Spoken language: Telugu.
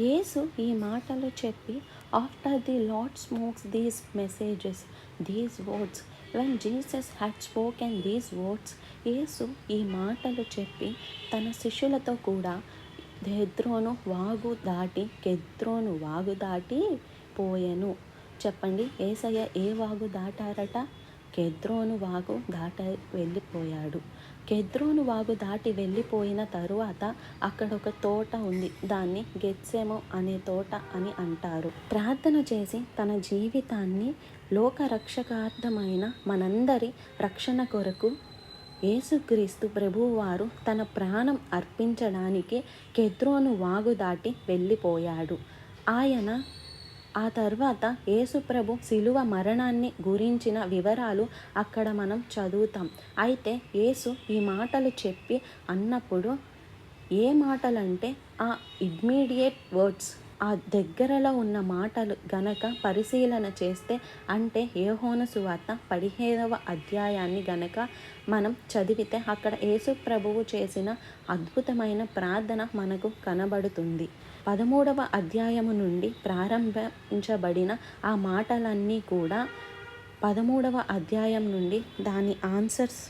యేసు ఈ మాటలు చెప్పి after the lord spoke these messages these words when Jesus had spoken these words యేసు ఈ మాటలు చెప్పి తన శిష్యులతో కూడా దెద్రోను వాగు దాటి కెద్రోను వాగు దాటి పోయెను. చెప్పండి ఏసయ్య ఏ వాగు దాటారట? కెద్రోను వాగు దాట వెళ్ళిపోయాడు. కెద్రోను వాగు దాటి వెళ్ళిపోయిన తరువాత అక్కడ ఒక తోట ఉంది. దాన్ని గెత్సెమో అనే తోట అని అంటారు. ప్రార్థన చేసి తన జీవితాన్ని లోకరక్షకార్థమైన మనందరి రక్షణ కొరకు యేసుక్రీస్తు ప్రభువారు తన ప్రాణం అర్పించడానికి కెద్రోను వాగు దాటి వెళ్ళిపోయాడు. ఆయన ఆ తర్వాత యేసుప్రభు శిలువ మరణాన్ని గురించిన వివరాలు అక్కడ మనం చదువుతాం. అయితే యేసు ఈ మాటలు చెప్పి అన్నప్పుడు ఏ మాటలంటే ఆ ఇమ్మీడియట్ వర్డ్స్ ఆ దగ్గరలో ఉన్న మాటలు గనక పరిశీలన చేస్తే అంటే ఏహోన సువార్త పదిహేనవ అధ్యాయాన్ని గనక మనం చదివితే అక్కడ యేసు ప్రభువు చేసిన అద్భుతమైన ప్రార్థన మనకు కనబడుతుంది. పదమూడవ అధ్యాయము నుండి ప్రారంభించబడిన ఆ మాటలన్నీ కూడా పదమూడవ అధ్యాయం నుండి దాని ఆన్సర్స్